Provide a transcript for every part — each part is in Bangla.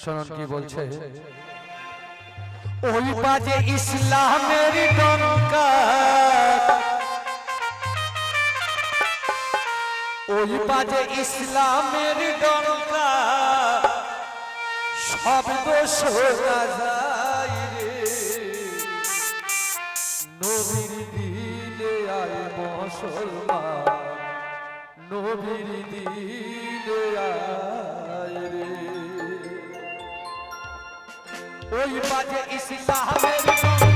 শুনুন কি বলছে? ওই বাজে ইসলামের ডঙ্কা ওই বাজে ইসলামের ডঙ্কা শব্দ শোনা যায় রে। নবীর দিনে আয় মুসলমান। নবীর আয় রে। ওই বাজে ইসি সাহেবের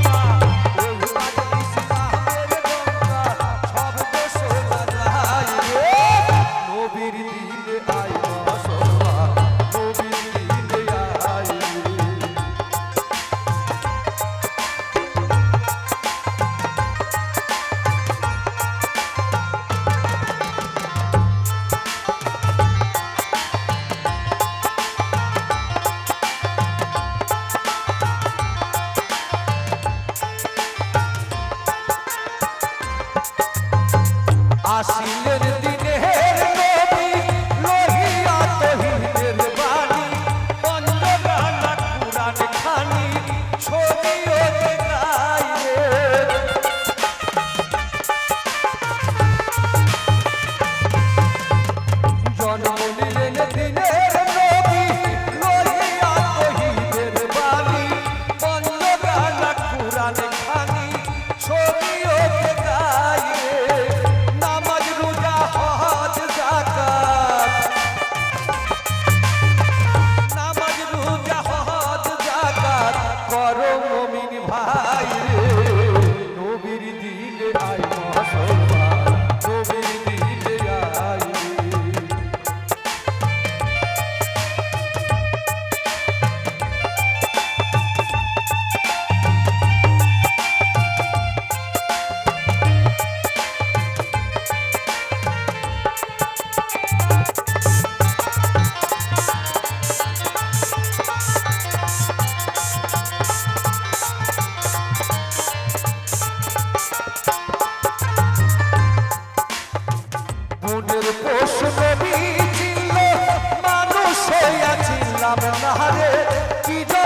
She.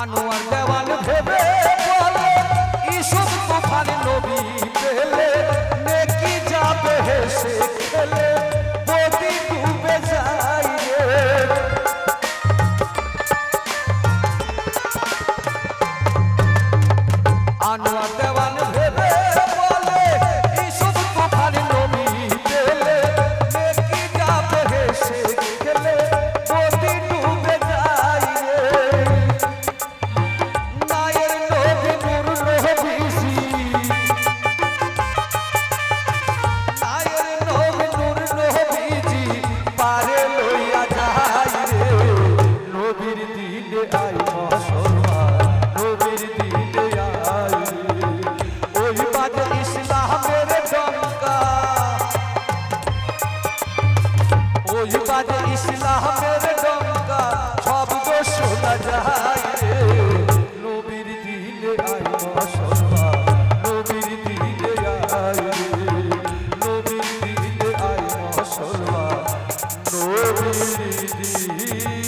আনোয়ার দেওয়ান ভেবে বলে ইসব তুফান নবী পেলে নেকি যাবে হেসে খেলে আনোয়ার দেওয়ান বোঝা যায় নবীর দিলে আয় মুসলমান নবীর দিলে আয় নবীর দিলে আয় মুসলমান নবীর দিলে